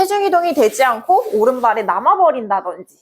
체중 이동이 되지 않고 오른발에 남아버린다든지.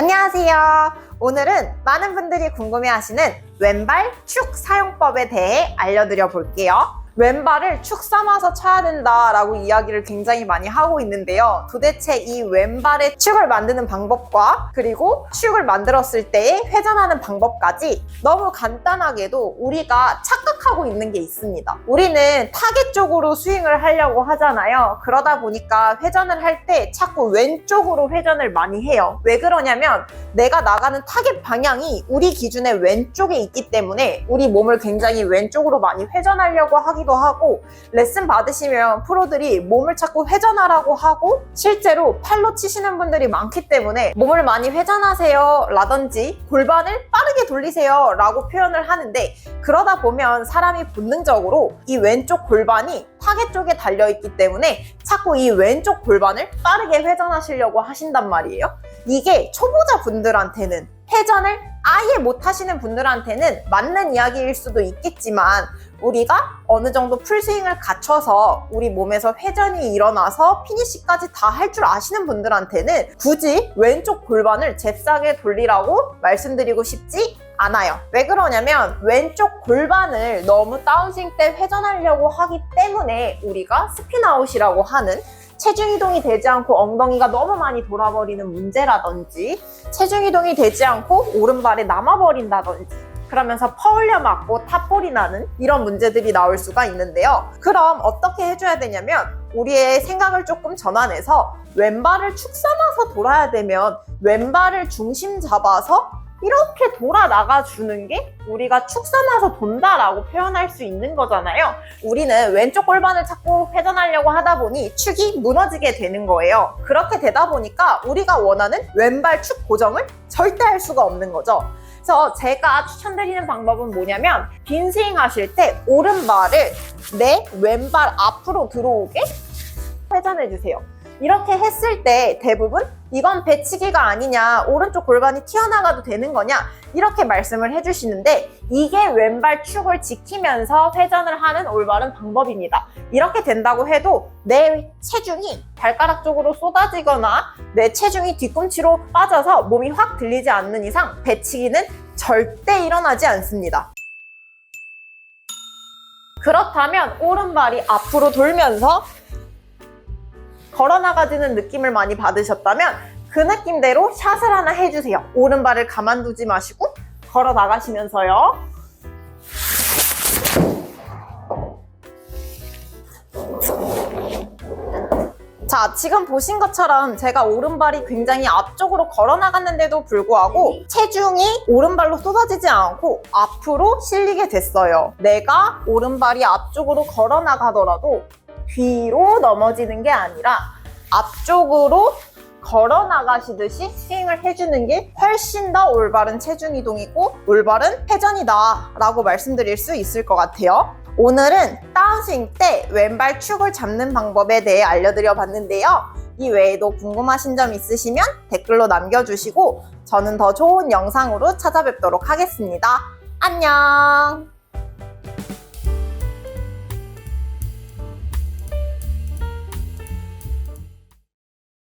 안녕하세요. 오늘은 많은 분들이 궁금해하시는 왼발 축 사용법에 대해 알려드려 볼게요. 왼발을 축 삼아서 쳐야 된다라고 이야기를 굉장히 많이 하고 있는데요. 도대체 이 왼발의 축을 만드는 방법과 그리고 축을 만들었을 때의 회전하는 방법까지 너무 간단하게도 우리가 착각하고 있는 게 있습니다. 우리는 타겟 쪽으로 스윙을 하려고 하잖아요. 그러다 보니까 회전을 할 때 자꾸 왼쪽으로 회전을 많이 해요. 왜 그러냐면 내가 나가는 타겟 방향이 우리 기준의 왼쪽에 있기 때문에 우리 몸을 굉장히 왼쪽으로 많이 회전하려고 하기 도 하고 레슨 받으시면 프로들이 몸을 자꾸 회전하라고 하고 실제로 팔로 치시는 분들이 많기 때문에 몸을 많이 회전하세요 라든지 골반을 빠르게 돌리세요 라고 표현을 하는데 그러다 보면 사람이 본능적으로 이 왼쪽 골반이 타겟 쪽에 달려있기 때문에 자꾸 이 왼쪽 골반을 빠르게 회전하시려고 하신단 말이에요. 이게 초보자 분들한테는 회전을 아예 못 하시는 분들한테는 맞는 이야기일 수도 있겠지만 우리가 어느 정도 풀스윙을 갖춰서 우리 몸에서 회전이 일어나서 피니시까지 다 할 줄 아시는 분들한테는 굳이 왼쪽 골반을 잽싸게 돌리라고 말씀드리고 싶지 않아요. 왜 그러냐면 왼쪽 골반을 너무 다운스윙 때 회전하려고 하기 때문에 우리가 스피나웃이라고 하는 체중 이동이 되지 않고 엉덩이가 너무 많이 돌아버리는 문제라든지 체중 이동이 되지 않고 오른발에 남아버린다든지 그러면서 퍼올려 맞고 탑볼이 나는 이런 문제들이 나올 수가 있는데요. 그럼 어떻게 해줘야 되냐면 우리의 생각을 조금 전환해서 왼발을 축 삼아서 돌아야 되면 왼발을 중심 잡아서 이렇게 돌아 나가 주는 게 우리가 축 삼아서 돈다라고 표현할 수 있는 거잖아요. 우리는 왼쪽 골반을 자꾸 회전하려고 하다 보니 축이 무너지게 되는 거예요. 그렇게 되다 보니까 우리가 원하는 왼발 축 고정을 절대 할 수가 없는 거죠. 그래서 제가 추천드리는 방법은 뭐냐면 빈 스윙 하실 때 오른발을 내 왼발 앞으로 들어오게 회전해 주세요. 이렇게 했을 때 대부분 이건 배치기가 아니냐, 오른쪽 골반이 튀어나가도 되는 거냐, 이렇게 말씀을 해주시는데 이게 왼발 축을 지키면서 회전을 하는 올바른 방법입니다. 이렇게 된다고 해도 내 체중이 발가락 쪽으로 쏟아지거나 내 체중이 뒤꿈치로 빠져서 몸이 확 들리지 않는 이상 배치기는 절대 일어나지 않습니다. 그렇다면 오른발이 앞으로 돌면서 걸어 나가지는 느낌을 많이 받으셨다면 그 느낌대로 샷을 하나 해주세요. 오른발을 가만두지 마시고 걸어 나가시면서요. 자, 지금 보신 것처럼 제가 오른발이 굉장히 앞쪽으로 걸어 나갔는데도 불구하고 체중이 오른발로 쏟아지지 않고 앞으로 실리게 됐어요. 내가 오른발이 앞쪽으로 걸어 나가더라도 뒤로 넘어지는 게 아니라 앞쪽으로 걸어 나가시듯이 스윙을 해주는 게 훨씬 더 올바른 체중 이동이고 올바른 회전이다 라고 말씀드릴 수 있을 것 같아요. 오늘은 다운스윙 때 왼발 축을 잡는 방법에 대해 알려드려 봤는데요. 이 외에도 궁금하신 점 있으시면 댓글로 남겨주시고 저는 더 좋은 영상으로 찾아뵙도록 하겠습니다. 안녕!